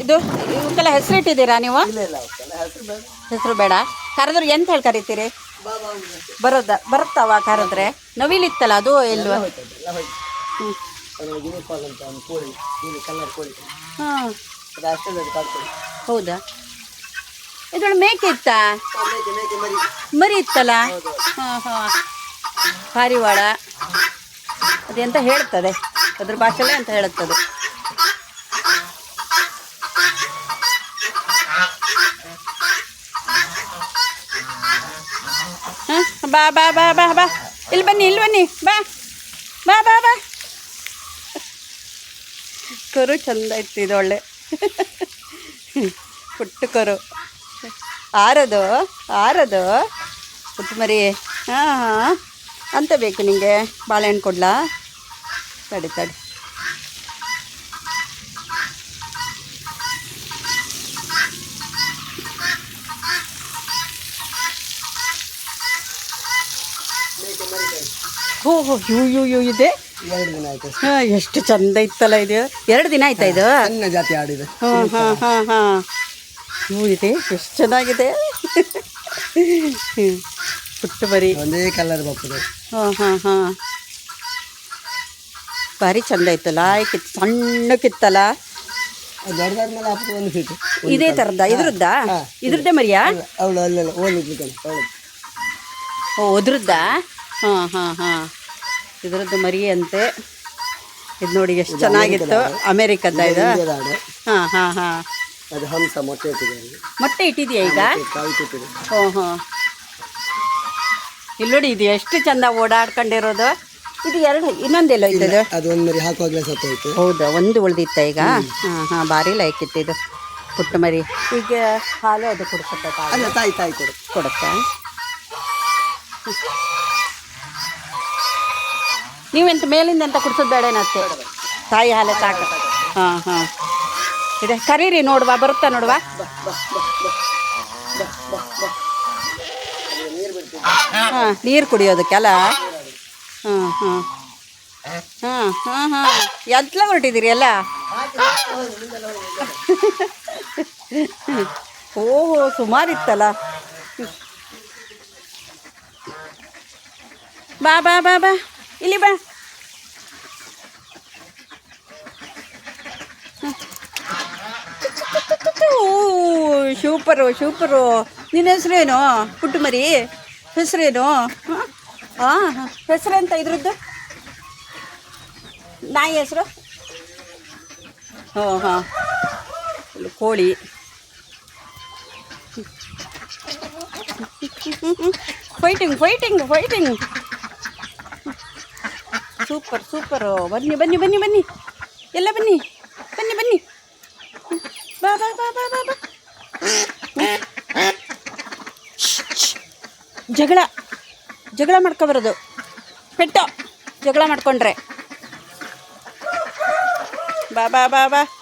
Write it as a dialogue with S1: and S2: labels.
S1: ಇದು ಇವಕ್ಕೆಲ್ಲ ಹೆಸರಿಟ್ಟಿದ್ದೀರಾ ನೀವು?
S2: ಇಲ್ಲ ಅವಕ್ಕೆಲ್ಲ ಹೆಸರು ಬೇಡ.
S1: ಹೆಸರು ಬೇಡ ಕರೆದ್ರೆ ಎಂತ ಹೇಳಿ ಕರಿತೀರಿ? ಬರೋದ, ಬರುತ್ತಾವ ಕರೆದ್ರೆ ನವಿಲಿತ್ತಲ್ಲ ಅದು
S2: ಎಲ್ಲ ಕೋಳಿ
S1: ಹಾಂ. ಹೌದಾ? ಇದ್ರೊಳಗೆ ಮೇಕೆ ಇತ್ತಾ?
S2: ಮರಿ
S1: ಇತ್ತಲ್ಲ? ಹಾಂ ಪಾರಿವಾಳ. ಅದೆಂತ ಹೇಳ್ತದೆ? ಅದ್ರ ಭಾಷೆಲ್ಲ ಅಂತ ಹೇಳುತ್ತದೆ ಹಾಂ ಬಾ ಬಾ ಬಾ ಬಾ ಬಾ. ಇಲ್ಲಿ ಬನ್ನಿ ಇಲ್ಲಿ ಬನ್ನಿ. ಬಾ. ಬಾ ಬಾ ಬಾ. ಕರು ಚಂದ ಇತ್ತು ಇದು ಒಳ್ಳೆ. ಪುಟ್ಟು ಕರು. ಆರದು ಆರದು. ಪುಟ್ಟು ಮರಿ ಹಾಂ ಹಾಂ. ಅಂತ ಬೇಕು ನಿಮಗೆ ಬಾಳೆಹಣ್ಣು ಕೊಡ್ಲಾ? ತಡಿ ತಡಿ. ಹೋ ಹೋ ಯೂ ಯೂ ಯೂ ಇದೆ?
S2: ಎರಡು ದಿನ ಆಯ್ತು.
S1: ಹಾಂ ಎಷ್ಟು ಚಂದ ಇತ್ತಲ್ಲ ಇದು. ಎರಡು ದಿನ ಆಯ್ತಾ ಇದು?
S2: ಸಣ್ಣ ಜಾತಿ ಆಡಿದೆ.
S1: ಹಾಂ ಹಾಂ ಹಾಂ ಹಾಂ. ಹೂ ಇದೆ. ಎಷ್ಟು ಚೆನ್ನಾಗಿದೆ. ಪುಟ್ಟು ಬರಿ.
S2: ಒಂದೇ ಕಲರ್ ಬರ್ತದೆ.
S1: ಹಾಂ ಹಾಂ ಹಾಂ. ಭಾರಿ ಚಂದ ಇತ್ತಲ್ಲ ಕಿತ್ ಸಣ್ಣಕ್ಕಿತ್ತಲ್ಲ
S2: ಕಿತ್ತಲ್ಲ. ದೊಡ್ಡದಾದ್ಮೇಲೆ ಹಾಕಿದ್ರೆ ಒಂದು ಫೀಟ್
S1: ಇದೇ ಥರದ ಇದ್ರದ್ದ. ಇದ್ರದ್ದೇ ಮರಿಯಾ?
S2: ಅವಳು ಅಲ್ಲೆಲ್ಲ ಓದಿದ್ಲು
S1: ಓ ಅದ್ರದ್ದ? ಹಾಂ ಹಾಂ ಹಾಂ. ಇದ್ರದ್ದು ಮರಿ ಅಂತೆ ಇದು ನೋಡಿ ಎಷ್ಟು ಚೆನ್ನಾಗಿತ್ತು. ಅಮೇರಿಕದ ಇದು ಹಾಂ ಹಾಂ ಹಾಂ.
S2: ಅದು ಹಂಸ ಮೊಟ್ಟೆ ಇಟ್ಟಿದೆ.
S1: ಮೊಟ್ಟೆ ಇಟ್ಟಿದೆಯಾ ಈಗ? ಹ್ಞೂ ಹ್ಞೂ ಇಲ್ಲಿ ನೋಡಿ ಇದು ಎಷ್ಟು ಚಂದ ಓಡಾಡ್ಕೊಂಡಿರೋದು. ಇದು ಎರಡು ಇನ್ನೊಂದೆಲ್ಲ ಐತೆ ಇದು?
S2: ಅದು ಒಂದು ಮರಿ ಹಾಕುವಾಗಲೇ ಸತ್ತೋಯ್ತು
S1: ಹೌದಾ ಒಂದು ಉಳ್ದಿತ್ತ ಈಗ? ಹಾಂ ಹಾಂ ಭಾರಿ ಲೈಕ್ ಇತ್ತು ಇದು. ಪುಟ್ಟ ಮರಿ. ಈಗ ಹಾಲು ಅದು ಕೊಡ್ಸುತ್ತೆ ತಾಯಿ
S2: ತಾಯಿ ಕೊಡು.
S1: ಕೊಡುತ್ತಾ? ನೀವೆಂತ ಮೇಲಿಂದ ಅಂತ ಕುಡಿಸೋದು ಬೇಡೇನತ್ತೆ ತಾಯಿ ಹಾಲೆ ಸಾಕು. ಹಾಂ ಹಾಂ. ಇದೆ, ಕರೀರಿ, ನೋಡುವ, ಬರುತ್ತಾ ನೋಡುವ? ಹಾಂ, ನೀರು ಕುಡಿಯೋದಕ್ಕೆಲ್ಲ? ಹಾಂ ಹಾಂ. ಹಾಂ ಹಾಂ ಹಾಂ. ಎಲ್ಲ ಹೊರಟಿದ್ದೀರಿ ಎಲ್ಲ? ಓಹೋ, ಸುಮಾರಿತ್ತಲ್ಲ. ಬಾ ಬಾ ಬಾ ಬಾ. ಇಲ್ಲಿ ಬಾ. ಸೂಪರು ಸೂಪರು ನಿನ್ನ ಹೆಸರೇನು? ಪುಟ್ಟು ಮರಿ ಹೆಸರೇನು? ಹಾಂ ಹಾಂ ಹೆಸರೆಂತ ಇದ್ರದ್ದು? ನಾಯಿ ಹೆಸರು? ಹಾಂ ಹಾಂ ಕೋಳಿ. Fighting fighting fighting super, super. ಬನ್ನಿ ಬನ್ನಿ ಬನ್ನಿ ಬನ್ನಿ. ಎಲ್ಲ ಬನ್ನಿ. ಬನ್ನಿ ಬನ್ನಿ. ಬಾ ಬಾ ಬಾ ಬಾ ಬಾ ಬಾ. ಜಗಳ. ಜಗಳ ಮಾಡ್ಕೊಬರೋದು. ಪೆಟ್ಟ. ಜಗಳ ಮಾಡ್ಕೊಂಡ್ರೆ. ಬಾ ಬಾ ಬಾ ಬಾ.